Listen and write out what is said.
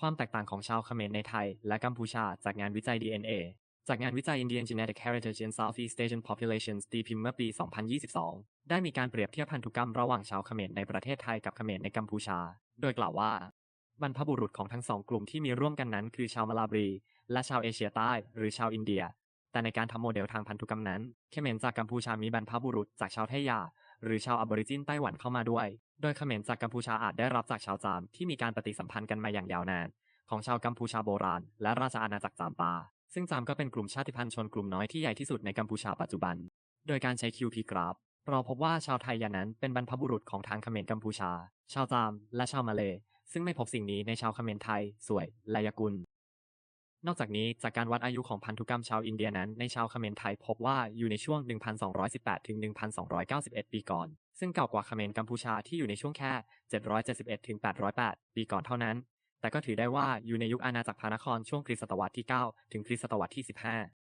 ความแตกต่างของชาวเขมรในไทย และกัมพูชาจากงานวิจัย DNA จากงานวิจัย Indian Genetic Heritage in Southeast Asian Populations ตีพิมพ์เมื่อปี 2022 ได้มีการเปรียบเทียบพันธุกรรมระหว่างชาวเขมรในประเทศไทยกับเขมรในกัมพูชา โดยกล่าวว่า บรรพบุรุษของทั้งสองกลุ่มที่มีร่วมกันนั้นคือชาวมาลาบรี และชาวเอเชียใต้หรือชาวอินเดีย แต่ในการทำโมเดลทางพันธุกรรมนั้น เขมรจากกัมพูชามีบรรพบุรุษจากชาวไทยา หรือชาวอบอริจินไต้หวันเข้ามาด้วย โดยเขมรจากกัมพูชาอาจได้รับจากชาวจามที่มีการปฏิสัมพันธ์กันมาอย่างยาวนาน ของชาวกัมพูชาโบราณ และราชอาณาจักรจามปา ซึ่งจามก็เป็นกลุ่มชาติพันธุ์ชนกลุ่มน้อยที่ใหญ่ที่สุดในกัมพูชาปัจจุบัน โดยการใช้ QP กราฟเราพบว่าชาวไทยยานั้นเป็นบรรพบุรุษของทางเขมรกัมพูชา ชาวจาม และชาวมาเลย์ซึ่งไม่พบสิ่งนี้ในชาวเขมรไทย สวย และยกุล นอกจากนี้จากการวัดอายุของพันธุกรรมชาวอินเดียนั้นในชาวเขมรไทยพบว่าอยู่ในช่วง 1218 ถึง 1291 ปีก่อน ซึ่งเก่ากว่าเขมรกัมพูชาที่อยู่ในช่วงแค่ 771 ถึง 808 ปีก่อนเท่านั้น แต่ก็ถือได้ว่าอยู่ในยุคอาณาจักรพระนครช่วงคริสตศตวรรษที่ 9 ถึงคริสตศตวรรษที่ 15